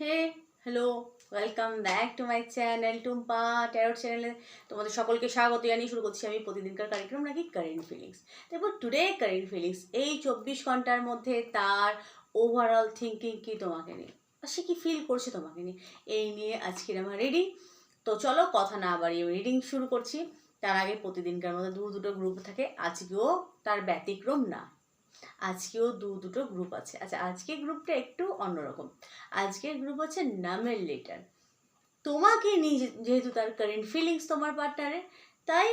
Hey hello welcome back to my channel Tumpa tarot চ্যানেলে তোমাদের সকলকে স্বাগত জানিয়ে শুরু করছি আমি প্রতিদিনকার কার্যক্রম নাকি কারেন্ট ফিলিংস দেখো টুডে কারেন্ট ফিলিংস এই চব্বিশ ঘণ্টার মধ্যে তার ওভারঅল থিঙ্কিং কি তোমাকে নিয়ে? সে কি ফিল করছে তোমাকে নিয়ে? এই নিয়ে আজকের আমার রেডি তো চলো, কথা না বাড়িয়ে রিডিং শুরু করছি। তার আগে প্রতিদিনকার মধ্যে দু দুটো গ্রুপ থাকে, আজকেও তার ব্যতিক্রম না। আজকেও দু দুটো গ্রুপ আছে। আচ্ছা আজকের গ্রুপটা একটু অন্যরকম। আজকের গ্রুপ হচ্ছে নামের লেটার তোমাকে নিয়ে যেহেতু তার কারেন্ট ফিলিংস তোমার পার্টনারে তাই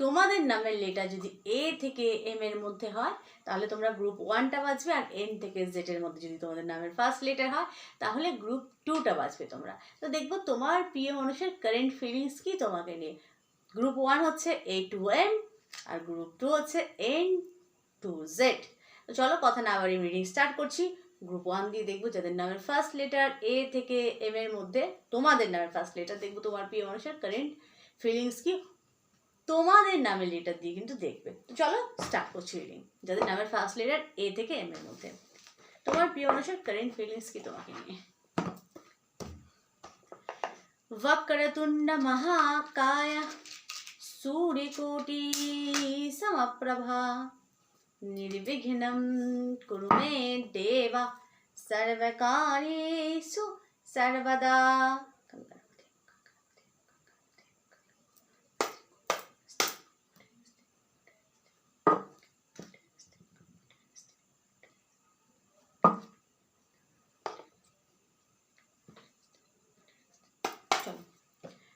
তোমাদের নামের লেটার যদি এ থেকে এম এর মধ্যে হয়, তাহলে তোমরা গ্রুপ ওয়ানটা বাজবে আর এন থেকে জেড এর মধ্যে যদি তোমাদের নামের ফার্স্ট লেটার হয়, তাহলে গ্রুপ টুটা বাজবে তোমরা। তো দেখব তোমার প্রিয় মানুষের কারেন্ট ফিলিংস কি তোমাকে নিয়ে। গ্রুপ ওয়ান হচ্ছে A to M R group two হচ্ছে এন টু জেড তো চলো কথা না আবার রিডিং স্টার্ট করছি গ্রুপ ওয়ান দিয়ে দেখবো যাদের নামের ফার্স্ট লেটার এ থেকে এম এর মধ্যে তোমাদের নামের ফার্স্ট লেটার দেখবো তোমার প্রিয় মানুষের কারেন্ট ফিলিংস কি তোমাদের নামের লেটার দিয়ে কিন্তু দেখবে তো চলো স্টার্ট করছি রিডিং যাদের নামের ফার্স্ট লেটার এ থেকে এম এর মধ্যে তোমার প্রিয় মানুষের কারেন্ট ফিলিংস কি তোমাকে নিয়ে वक्रतुण्ड महाकाय सूर्यकोटि समप्रभा निर्विघ्नं कुरु मे देव सर्वकार्येषु सर्वदा চলো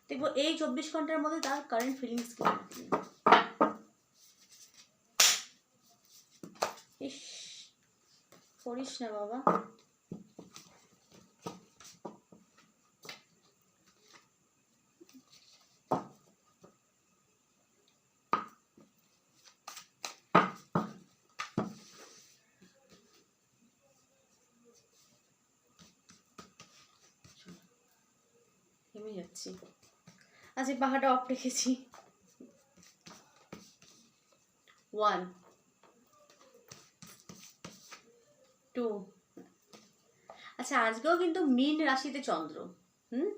দেখবো এই চব্বিশ ঘন্টার মধ্যে তার কারেন্ট ফিলিংস কি করিস না বাবা। থেমে যাচ্ছি। আচ্ছা পাখাটা অফ রেখেছি। ওয়ান টু আচ্ছা আজকেও কিন্তু মিন রাশিতে চন্দ্র, হুম?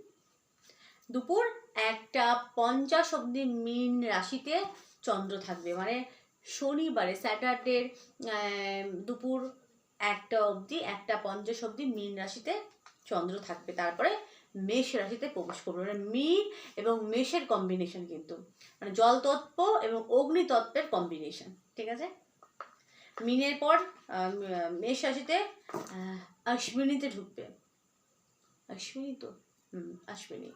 দুপুর একটা পঞ্চাশ অব্দি মিন রাশিতে চন্দ্র থাকবে মানে শনিবারে স্যাটারডের দুপুর একটা অবধি, একটা পঞ্চাশ অবধি মিন রাশিতে চন্দ্র থাকবে। তারপরে মেষ রাশিতে প্রবেশ করবে মানে মীন এবং মেষের কম্বিনেশন কিন্তু মানে জল তত্ত্ব এবং অগ্নি তত্ত্বের কম্বিনেশন ঠিক আছে? মিনের পর মেষ রাশিতে অশ্বিনীতে ঢুকবে। অশ্বিনী তো? হুম, অশ্বিনী।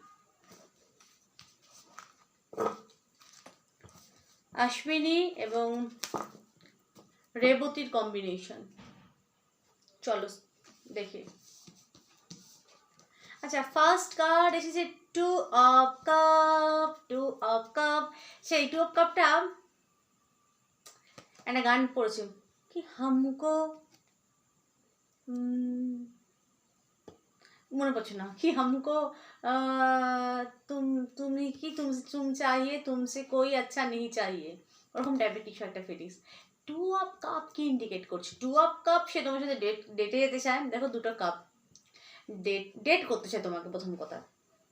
অশ্বিনী এবং রেবতীর কম্বিনেশন চলো, দেখি। আচ্ছা ফার্স্ট কার্ড এসেছে two of cup two of cup সেই টু অফ কাপটা একটা গান পড়েছে। হামকো উম, মনে পড়ছে না কি হামকো তুম তুমি কি তুম তুম চাইয়ে তুমসে কোই আচ্ছা নেই চাইয়ে ওরকম টাইপের কিছু একটা ফিলিংস টু অফ কাপ কি ইন্ডিকেট করছে? টু অফ কাপ সে তোমার সাথে ডেট ডেটে যেতে চায় দেখো দুটো কাপ ডেট ডেট করতে চায় তোমাকে প্রথম কথা।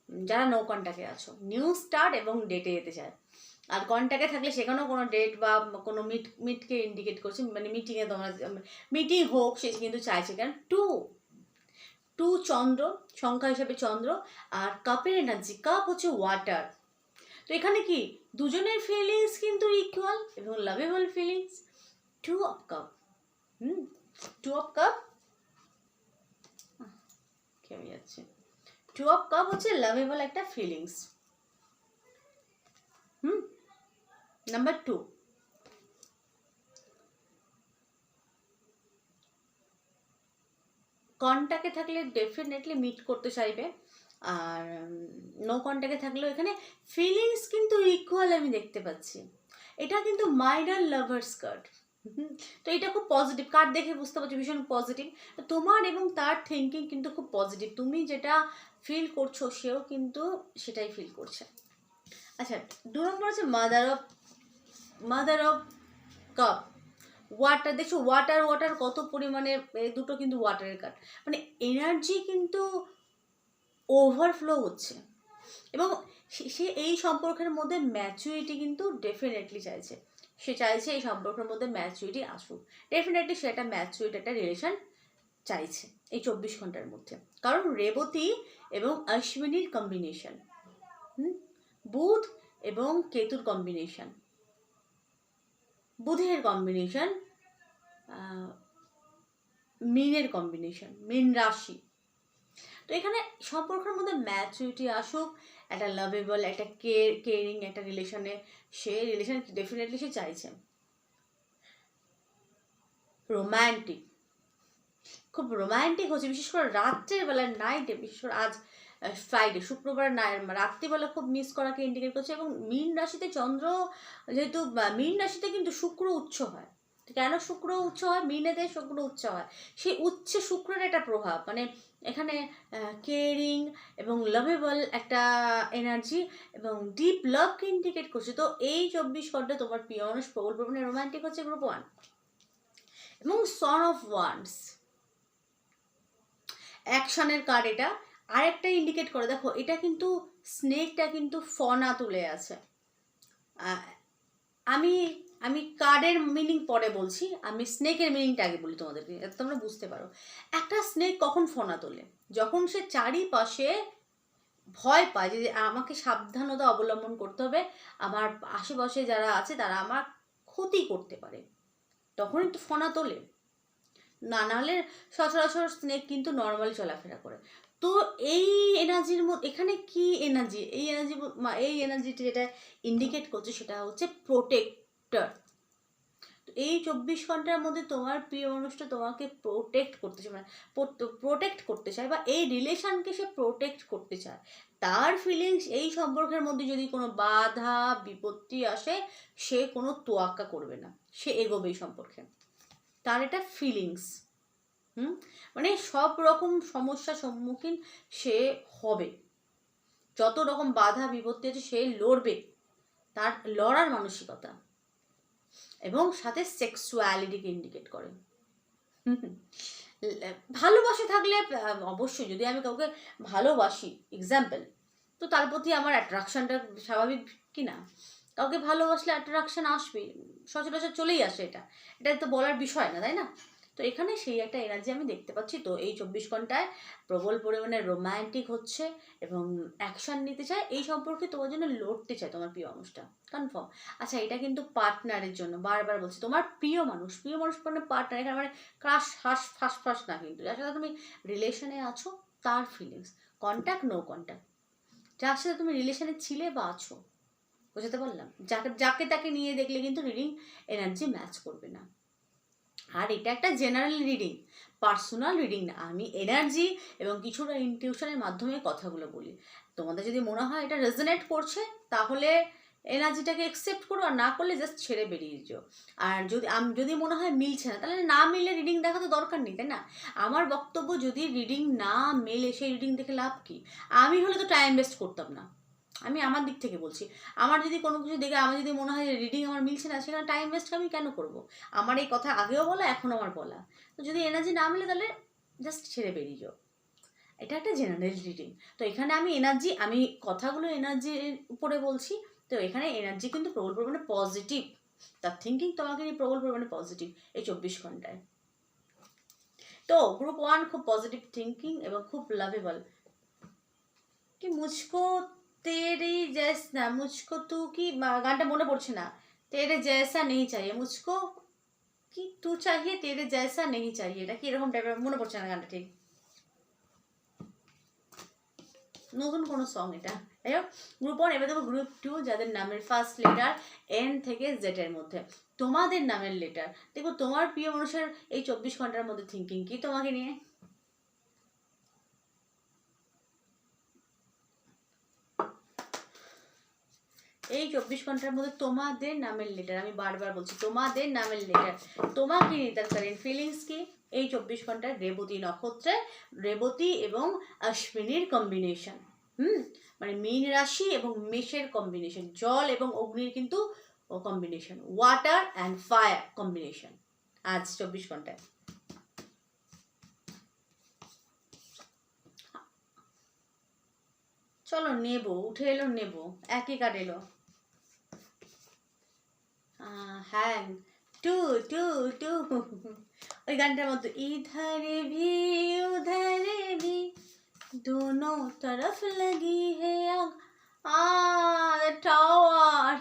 যারা নো কন্ট্যাক্টে আছো নিউ স্টার্ট এবং ডেটে যেতে চায়। আর কন্ট্যাক্টে থাকলে সেখানেও কোনো ডেট বা কোনো মিট মিটকে ইন্ডিকেট করছে মানে মিটিংয়ে তোমরা মিটিং হোক, সে কিন্তু চাইছে কেন? টু টু চন্দ্র, সংখ্যা হিসাবে চন্দ্র আর কাপের এনার্জি কাপ হচ্ছে ওয়াটার তো এখানে কি? দুজনের ফিলিংস কিন্তু ইকুয়াল এবং lovable feelings two of cup hmm? Two of cup কেমন যাচ্ছে? টু অফ কাপ হচ্ছে লাভেবল একটা ফিলিংস হুম? নাম্বার টু কন্ট্যাক্টে থাকলে ডেফিনেটলি মিট করতে চাইবে। আর নো কন্ট্যাক্টে থাকলেও এখানে ফিলিংস কিন্তু ইকুয়াল আমি দেখতে পাচ্ছি। এটা কিন্তু মাইনার লাভার্স কার্ড তো এটা খুব পজিটিভ কার্ড দেখে বুঝতে পারছি? ভীষণ পজিটিভ তোমার এবং তার থিঙ্কিং কিন্তু খুব পজিটিভ তুমি যেটা ফিল করছ, সেও কিন্তু সেটাই ফিল করছে। আচ্ছা দু নম্বর হচ্ছে mother of mother of cup water দেখছ ওয়াটার ওয়াটার কত পরিমাণে দুটো কিন্তু ওয়াটারের কার্ড মানে এনার্জি কিন্তু ওভারফ্লো হচ্ছে। এবং সে- সে এই সম্পর্কের মধ্যে ম্যাচুরিটি কিন্তু ডেফিনেটলি চাইছে। সে চাইছে এই সম্পর্কের মধ্যে ম্যাচুরিটি আসুক। ডেফিনেটলি সে একটা ম্যাচুরিটি একটা রিলেশন চাইছে এই চব্বিশ ঘণ্টার মধ্যে। কারণ রেবতী এবং অশ্বিনীর কম্বিনেশন বুধ এবং কেতুর কম্বিনেশন বুধের কম্বিনেশন মিনের কম্বিনেশন মিন রাশি। তো এখানে সম্পর্কের মধ্যে ম্যাচুরিটি আসুক, একটা লাভেবল একটা কেয়ার কেয়ারিং একটা রিলেশনে সে রিলেশন ডেফিনেটলি সে চাইছে। রোম্যান্টিক খুব রোম্যান্টিক হচ্ছে। বিশেষ করে রাত্রের বেলা নাইটে বিশেষ করে আজ ফ্রাইডে শুক্রবার না রাত্রিবেলা খুব মিস করাকে ইন্ডিকেট করছে এবং মীন রাশিতে চন্দ্র যেহেতু মীন রাশিতে কিন্তু শুক্র উচ্চ হয়। কেন শুক্র উচ্চ হয়? মিনেতে শুক্র উচ্চ হয়। সেই উচ্চে শুক্রের একটা প্রভাব মানে এখানে কেয়ারিং এবং লাভেবল একটা এনার্জি এবং ডিপ লাভকে ইন্ডিকেট করছে। তো এই চব্বিশ ঘণ্টা তোমার প্রিয় মানুষ প্রবল প্রবণে রোমান্টিক হচ্ছে গ্রুপ ওয়ান এবং সন অফ ওয়ান্স অ্যাকশনের কার্ড এটা। আরেকটা ইন্ডিকেট করে, দেখো, এটা কিন্তু স্নেকটা কিন্তু ফনা তুলে আছে। আমি আমি কার্ডের মিনিং পরে বলছি, আমি স্নেকের মিনিংটা আগে বলি তোমাদেরকে যাতে তোমরা বুঝতে পারো। একটা স্নেক কখন ফনা তোলে? যখন সে চারিপাশে ভয় পায় যে, আমাকে সাবধানতা অবলম্বন করতে হবে, আমার আশেপাশে যারা আছে, তারা আমার ক্ষতি করতে পারে, তখন একটু ফনা তোলে। না নাহলে সচরাচর স্নেক কিন্তু নর্মালি চলাফেরা করে। তো এই এনার্জির মধ্যে, এখানে কি এনার্জি? এই এনার্জি এই এনার্জিটা যেটা ইন্ডিকেট করছে সেটা হচ্ছে প্রোটেক্টর এই চব্বিশ ঘণ্টার মধ্যে তোমার প্রিয় মানুষটা তোমাকে প্রোটেক্ট করতে চায় মানে প্রোটেক্ট করতে চায় বা এই রিলেশনকে সে প্রোটেক্ট করতে চায়, তার ফিলিংস এই সম্পর্কের মধ্যে যদি কোনো বাধা, বিপত্তি আসে, সে কোনো তোয়াক্কা করবে না। সে এগোবে এই সম্পর্কে। তার এটা ফিলিংস হুম? মানে সব রকম সমস্যার সম্মুখীন সে হবে। যত রকম বাধা বিপত্তি আছে সে লড়বে তার লড়ার মানসিকতা এবং সাথে সেক্সুয়ালিটিকে ইন্ডিকেট করে। ভালোবাসে থাকলে অবশ্যই যদি আমি কাউকে ভালোবাসি এক্সাম্পল তো তার প্রতি আমার অ্যাট্রাকশনটা স্বাভাবিক কি না কাউকে ভালোবাসলে অ্যাট্রাকশন আসবে সচরাচর চলেই আসে এটা। এটা তো বলার বিষয় না, তাই না? তো এখানে সেই একটা এনার্জি আমি দেখতে পাচ্ছি। তো এই চব্বিশ ঘন্টায় প্রবল পরিমাণে রোমান্টিক হচ্ছে এবং অ্যাকশন নিতে চায়। এই সম্পর্কে তোমার জন্য লড়তে চায় তোমার প্রিয় মানুষটা। কনফার্ম আচ্ছা এটা কিন্তু পার্টনারের জন্য। বারবার বলছি, তোমার প্রিয় মানুষ প্রিয় মানুষ মানে পার্টনার এখানে মানে ক্রাশ হাস ফাস ফাস না কিন্তু। যার সাথে তুমি রিলেশনে আছো, তার ফিলিংস কন্ট্যাক্ট নো কন্ট্যাক্ট যার সাথে তুমি রিলেশনে ছিলে বা আছো, বুঝতে পারলাম? যাকে যাকে তাকে নিয়ে দেখলে কিন্তু রিডিং এনার্জি ম্যাচ করবে না। আর এটা একটা জেনারেল রিডিং পার্সোনাল রিডিং না, আমি এনার্জি এবং কিছুটা ইনটিউশনের মাধ্যমে কথাগুলো বলি। তোমাদের যদি মনে হয় এটা রেজনেট করছে, তাহলে এনার্জিটাকে একসেপ্ট করো আর না করলে জাস্ট ছেড়ে বেরিয়ে যাও। আর যদি, আম যদি মনে হয় মিলছে না, তাহলে না মিলে রিডিং দেখা তো দরকার নেই, তাই না? আমার বক্তব্য যদি রিডিং না মেলে, সেই রিডিং দেখে লাভ কি? আমি হলে তো টাইম ওয়েস্ট করতাম না। আমি আমার দিক থেকে বলছি। আমার যদি কোনো কিছু দেখে, আমার যদি মনে হয় রিডিং আমার মিলছে না, সেখানে টাইম ওয়েস্ট আমি কেন করব? আমার এই কথা আগেও বলা, এখন আমার বলা। তো যদি এনার্জি না মিলে, তাহলে জাস্ট ছেড়ে বেরিয়ে যাও। এটা একটা জেনারেল রিডিং তো এখানে আমি এনার্জি আমি কথাগুলো এনার্জির উপরে বলছি। তো এখানে এনার্জি কিন্তু প্রবল পরিমাণে পজিটিভ তার থিঙ্কিং তোমাকে নিয়ে প্রবল পরিমাণে পজিটিভ এই চব্বিশ ঘন্টায়। তো গ্রুপ ওয়ান খুব পজিটিভ থিঙ্কিং এবং খুব লাভেবল কি মুঝকো তেরে জেসনা মুচকো তু কি গানটা মনে পড়ছে না। তেরে জেসা নেই চাই মুচকো কি তু চাহিয়ে তেরে জেসা নেই চাই এটা কি এরকম টাইপের মনে পড়ছে না গানটা ঠিক? নতুন কোনো সং এটা। যাই হোক গ্রুপ ওয়ান এবার দেখো গ্রুপ টু যাদের নামের ফার্স্ট লেটার এন থেকে জেড এর মধ্যে। তোমাদের নামের লেটার দেখো, তোমার প্রিয় মানুষের এই চব্বিশ ঘণ্টার মধ্যে থিঙ্কিং কি তোমাকে নিয়ে? এই চব্বিশ ঘণ্টার মধ্যে তোমাদের নামের লেটার আমি বারবার বলছি, তোমাদের নামের লেটার তোমাকে নিয়ে তার কারেন্ট ফিলিংস কি? এই চব্বিশ ঘণ্টার রেবতী নক্ষত্রে, রেবতী এবং অশ্বিনীর কম্বিনেশন হুম? মানে মীন রাশি এবং মেষের কম্বিনেশন জল এবং অগ্নির কিন্তু combination water and fire combination আজ চব্বিশ ঘন্টায়। চলো নেব, উঠে এলো, নেব, একই কার্ড এলো। হ্যাং টু টু টু ওই গানটার মতো ইধারে ভি উধারে ভি দোনো তরফ লাগি হে আগ আ tower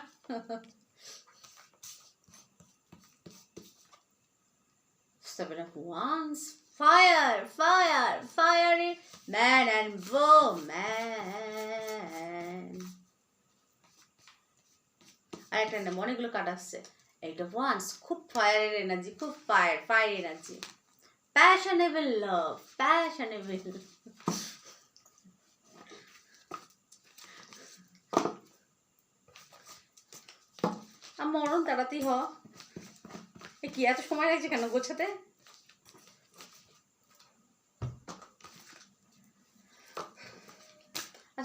seven of wands. Fire, fire, fiery man and woman. আর একটা না অনেকগুলো কাট আসছে। এইটা ওয়ান্স খুব ফায়ারের এনার্জি খুব fire fire energy passionable love passionable মরণ তাড়াতাড়ি হ। কি, এত সময় লাগছে কেন গোছাতে?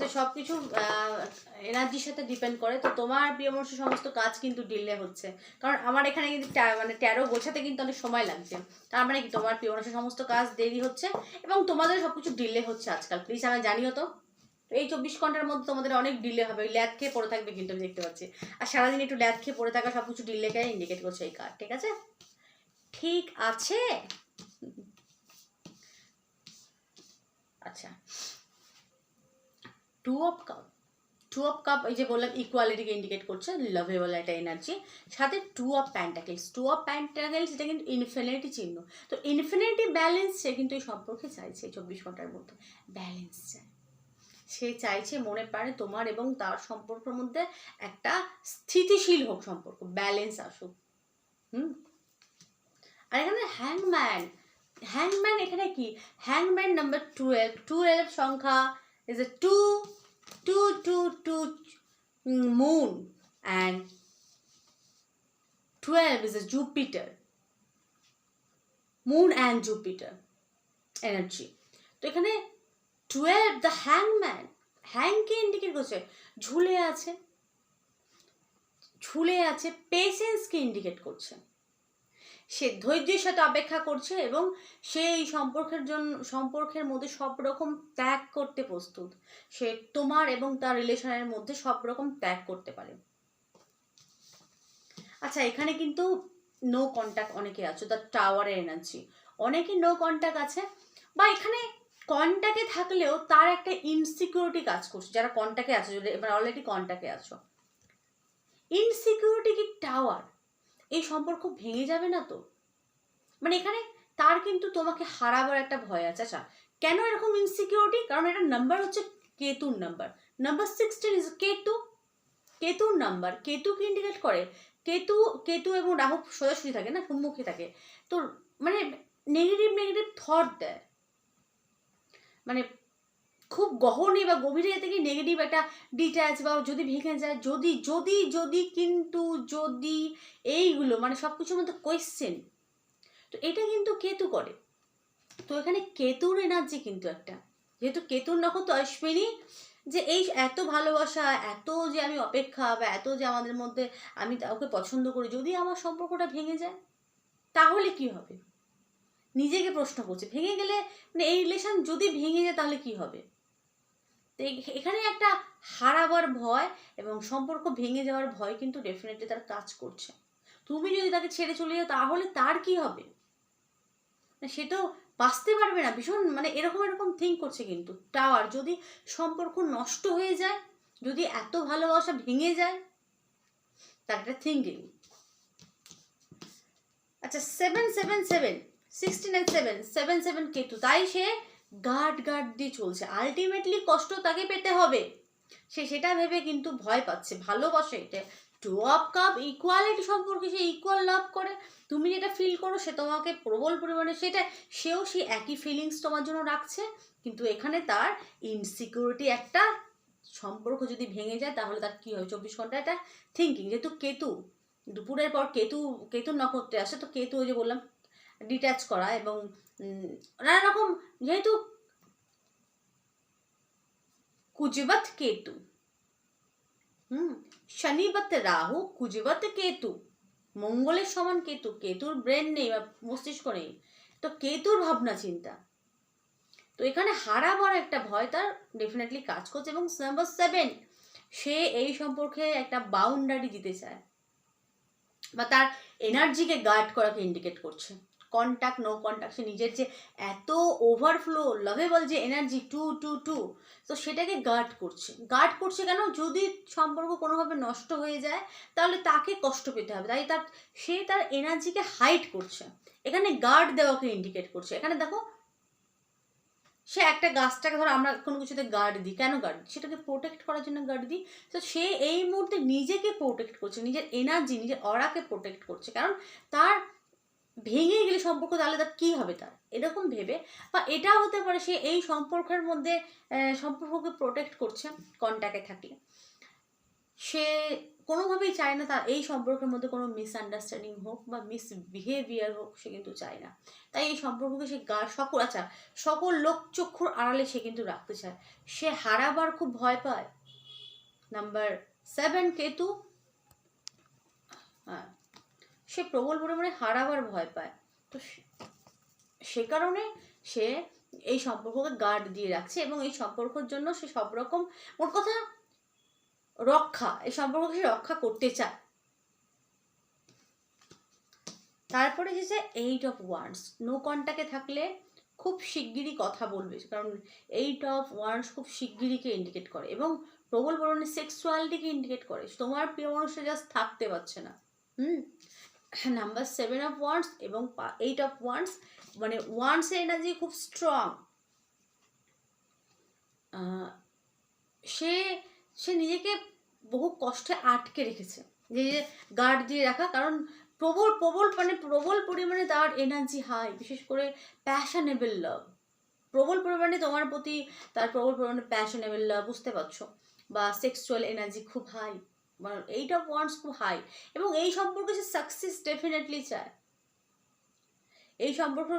আচ্ছা সব কিছু এনার্জির সাথে ডিপেন্ড করে। তো তোমার প্রিয়মর্শ সমস্ত কাজ কিন্তু ডিলে হচ্ছে। কারণ আমার এখানে কিন্তু মানে ট্যারো গোছাতে কিন্তু অনেক সময় লাগছে। তার মানে কি? তোমার প্রিয়মর্শ সমস্ত কাজ দেরি হচ্ছে এবং তোমাদের সব কিছু ডিলে হচ্ছে আজকাল। প্লিজ আমি জানিও তো। এই চব্বিশ ঘণ্টার মধ্যে তোমাদের অনেক ডিলে হবে। ওই ল্যাদ খেয়ে পড়ে থাকবে কিন্তু আমি দেখতে পাচ্ছি। আর সারাদিন একটু ল্যাদ খেয়ে পড়ে থাকা সব কিছু ডিলেকে ইন্ডিকেট করছে এই কার্ড ঠিক আছে? ঠিক আছে? আচ্ছা। Two of cup, two of cup এই যে বললাম ইকুয়ালিটিকে ইন্ডিকেট করছে লাভেবল একটা এনার্জি সাথে two of pentacles two of pentacles এটা কিন্তু ইনফিনিটি চিহ্ন, তো ইনফিনিটি ব্যালেন্স সে কিন্তু এই সম্পর্কে চাইছে চব্বিশ ঘণ্টার মধ্যে ব্যালেন্স চায়। সে চাইছে মনে পারে তোমার এবং তার সম্পর্কের মধ্যে একটা স্থিতিশীল হোক সম্পর্ক ব্যালেন্স আসুক, হুম? আর এখানে হ্যাংম্যান হ্যাংম্যান এখানে কি? হ্যাংম্যান নাম্বার টুয়েলভ টুয়েলভ সংখ্যা is a two two two to moon and twelve is a Jupiter moon and Jupiter energy তো এখানে টুয়েলভ দ্য হ্যাংম্যান হ্যাংকে ইন্ডিকেট করছে? ঝুলে আছে ঝুলে আছে পেশেন্সকে ইন্ডিকেট করছে। সে ধৈর্যের সাথে অপেক্ষা করছে এবং সে এই সম্পর্কের জন্য সম্পর্কের মধ্যে সব রকম ত্যাগ করতে প্রস্তুত। সে তোমার এবং তার রিলেশনের মধ্যে সব রকম ত্যাগ করতে পারে। আচ্ছা এখানে কিন্তু নো কন্ট্যাক্ট অনেকে আছে দ্য টাওয়ারের এনার্জি অনেকে নো কন্ট্যাক্ট আছে, বা এখানে কন্ট্যাক্টে থাকলেও তার একটা ইনসিকিউরিটি কাজ করছে। যারা কন্ট্যাক্টে আছে এবার অলরেডি কন্ট্যাক্টে আছো। ইনসিকিউরিটি কি টাওয়ার এই সম্পর্ক ভেঙে যাবে না তো? মানে এখানে তার কিন্তু তোমাকে হারাবার একটা ভয় আছে। আচ্ছা কেন এরকম ইনসিকিউরিটি কারণ এটা নাম্বার হচ্ছে কেতুর number number sixteen is Ketu. কেতুর নাম্বার কেতুকে ইন্ডিকেট করে। কেতু কেতু এবং রাহু সোজাসুজি থাকে না, সম্মুখে থাকে। তো মানে নেগেটিভ নেগেটিভ থট দেয়। মানে খুব গহনে বা গভীরে থেকে নেগেটিভ একটা ডিট্যাচ বা যদি ভেঙে যায়, যদি যদি যদি, কিন্তু যদি এইগুলো মানে সব কিছুর মধ্যে কোয়েশ্চেন তো এটা কিন্তু কেতু করে। তো এখানে কেতুর এনার্জি কিন্তু একটা। যেহেতু কেতুর নক্ষত্র অশ্বিনী, যে এই এত ভালোবাসা, এত যে আমি অপেক্ষা বা এত যে আমাদের মধ্যে আমি ওকে পছন্দ করি, যদি আমার সম্পর্কটা ভেঙে যায়, তাহলে কি হবে? নিজেকে প্রশ্ন করছে। ভেঙে গেলে মানে এই রিলেশন যদি ভেঙে যায়, তাহলে কি হবে? তো এখানে একটা হারাবার ভয় এবং সম্পর্ক ভেঙে যাওয়ার ভয় কিন্তু ডেফিনেটলি তার কাজ করছে। তুমি যদি তাকে ছেড়ে চলে যাও, তাহলে তার কি হবে? সে তো বাঁচতে পারবে না। ভীষণ মানে এরকম এরকম থিঙ্ক করছে কিন্তু। টাওয়ার, যদি সম্পর্ক নষ্ট হয়ে যায়, যদি এত ভালোবাসা ভেঙে যায়, তার একটা থিঙ্কিং আচ্ছা seven seven seven sixty nine seven seven seven Ketu তাই সে গার্ড গার্ড দিয়ে চলছে। আলটিমেটলি কষ্ট তাকে পেতে হবে। সে সেটা ভেবে কিন্তু ভয় পাচ্ছে, ভালোবাসে এটা। টু অফ কাপ ইকুয়ালিটি সম্পর্কে সে ইকুয়াল লাভ করে। তুমি যেটা ফিল করো সে তোমাকে প্রবল পরিমাণে, সেটা সেও সেই একই ফিলিংস তোমার জন্য রাখছে। কিন্তু এখানে তার ইনসিকিউরিটি একটা সম্পর্ক যদি ভেঙে যায়, তাহলে তার কী হয় চব্বিশ ঘণ্টা একটা থিঙ্কিং যেহেতু কেতু, দুপুরের পর কেতু, কেতুর নক্ষত্রে আসে, তো কেতু ওই যে বললাম ডিট্যাচ করা এবং নানা রকম যেহেতু কুজবত কেতু, হুম শনিবত রাহু কুজবত কেতু, মঙ্গলের সমান কেতু, কেতুর ব্রেন নেই বা মস্তিষ্ক নেই, তো কেতুর ভাবনা চিন্তা। তো এখানে হারাবার একটা ভয় তার ডেফিনেটলি কাজ করছে এবং নাম্বার সেভেন সে এই সম্পর্কে একটা বাউন্ডারি দিতে চায় বা তার এনার্জিকে গার্ড করাকে ইন্ডিকেট করছে। কন্ট্যাক্ট নো কন্ট্যাক্ট সে নিজের যে এত ওভারফ্লো লাভেবল যে এনার্জি টু টু টু, তো সেটাকে গার্ড করছে। গার্ড করছে কেন? যদি সম্পর্ক কোনোভাবে নষ্ট হয়ে যায়, তাহলে তাকে কষ্ট পেতে হবে। তাই তার, সে তার এনার্জিকে হাইড করছে। এখানে গার্ড দেওয়াকে ইন্ডিকেট করছে। এখানে দেখো, সে একটা গাছটাকে ধরো, আমরা কোনো কিছুতে গার্ড দিই। কেন গার্ড সেটাকে প্রোটেক্ট করার জন্য গার্ড দিই। তো সে এই মুহূর্তে নিজেকে প্রোটেক্ট করছে, নিজের এনার্জি নিজের অরাকে প্রোটেক্ট করছে। কারণ তার ভেঙে গেলে সম্পর্ক তাহলে তার কী হবে তার? এরকম ভেবে বা এটা হতে পারে সে এই সম্পর্কের মধ্যে সম্পর্ককে প্রোটেক্ট করছে কন্ট্যাক্টে থাকলে। সে কোনোভাবেই চায় না তার এই সম্পর্কের মধ্যে কোনো মিসআন্ডারস্ট্যান্ডিং হোক বা মিসবিহেভিয়ার হোক, সে কিন্তু চায় না। তাই এই সম্পর্ককে সে গা, সকল আচ্ছা সকল লোক চক্ষুর আড়ালে সে কিন্তু রাখতে চায়। সে হারাবার খুব ভয় পায়। নাম্বার সেভেন কেতু হ্যাঁ সে প্রবল পরিমাণে হারাবার ভয় পায়। তো সে- কারণে সে এই সম্পর্ককে গার্ড দিয়ে রাখছে এবং এই সম্পর্কের জন্য সে সব রকম ওর কথা রক্ষা, এই সম্পর্ককে সে রক্ষা করতে চায়। তারপরে এসেছে এইট অফ ওয়ান্স নো কন্ট্যাক্টে থাকলে খুব শিগগিরই কথা বলবে, কারণ এইট অফ ওয়ান্স খুব শিগগিরিকে ইন্ডিকেট করে এবং প্রবল পরিমাণে সেক্সুয়ালিটিকে ইন্ডিকেট করে। তোমার প্রিয় মানুষটা জাস্ট থাকতে পারছে না। Hmm? Number seven of wands এবং এইট অফ ওয়ান্স মানে ওয়ান্সের এনার্জি খুব স্ট্রং সে সে নিজেকে বহু কষ্টে আটকে রেখেছে। যে গার্ড দিয়ে রাখা, কারণ প্রবল প্রবল মানে প্রবল পরিমাণে তার এনার্জি হাই বিশেষ করে প্যাশনেবল লাভ প্রবল পরিমাণে তোমার প্রতি তার প্রবল পরিমাণে প্যাশনেবল লাভ বুঝতে পারছ? বা সেক্সুয়াল এনার্জি খুব হাই এইট অফ ওয়ান্স খুব হাই এবং এই সম্পর্কে সে সাকসেস ডেফিনেটলি চায়। এই সম্পর্ক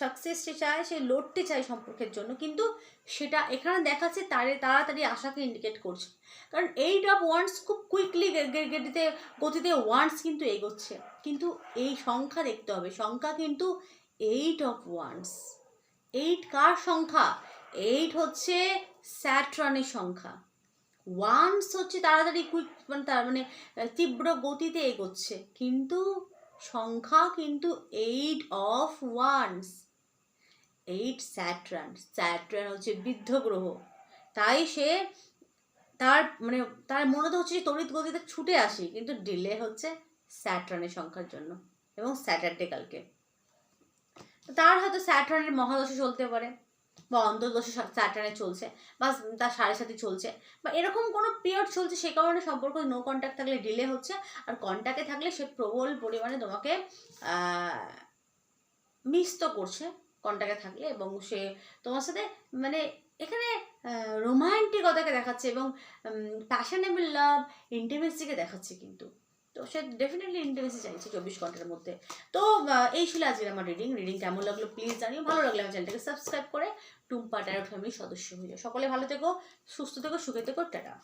সাকসেস সে চায়, সে লড়তে চায় সম্পর্কের জন্য, কিন্তু সেটা এখানে দেখাচ্ছে তারে তাড়াতাড়ি আশাকে ইন্ডিকেট করছে। কারণ এইট অফ ওয়ান্স খুব কুইকলি গতিতে গতিতে ওয়ান্স কিন্তু এগোচ্ছে। কিন্তু এই সংখ্যা দেখতে হবে, সংখ্যা কিন্তু এইট অফ ওয়ান্স এইট কার সংখ্যা? এইট হচ্ছে স্যাট্রনের সংখ্যা। ওয়ান্স হচ্ছে তাড়াতাড়ি কুইক মানে তার মানে তীব্র গতিতে এগোচ্ছে। কিন্তু সংখ্যা কিন্তু eight of wands eight Saturn Saturn হচ্ছে বৃদ্ধ গ্রহ। তাই সে তার মানে তার মনে তো হচ্ছে যে তড়িৎ গতিতে ছুটে আসি, কিন্তু ডিলে হচ্ছে স্যাট্রানের সংখ্যার জন্য এবং স্যাটারডে কালকে তার হয়তো স্যাট্রানের মহাদশা চলতে পারে। বা অন্তর্দশা স্যাটার্নে চলছে বা তার সাড়ে সাথে চলছে বা এরকম কোনো পিরিয়ড চলছে সে কারণে সম্পর্ক নো কন্ট্যাক্ট থাকলে ডিলে হচ্ছে আর কন্ট্যাক্টে থাকলে সে প্রবল পরিমাণে তোমাকে মিস তো করছে কন্ট্যাক্টে থাকলে এবং সে তোমার সাথে মানে এখানে রোমান্টিকতাকে দেখাচ্ছে এবং প্যাশনেবল লাভ ইন্টিমেসিকে দেখাচ্ছে কিন্তু। তো সে ডেফিনেটলি ইন্টারেস্টে চাইছে চব্বিশ ঘণ্টার মধ্যে। তো এই ছিল আজকের আমার রিডিং রিডিং কেমন লাগল প্লিজ জানিও। ভালো লাগল আমার চ্যানেলটাকে সাবস্ক্রাইব করে টুম্পা ট্যারো ফ্যামিলির সদস্য হয়ে যাও। সকলে ভালো থেকো, সুস্থ থেকো, সুখে থেকো, টাটা।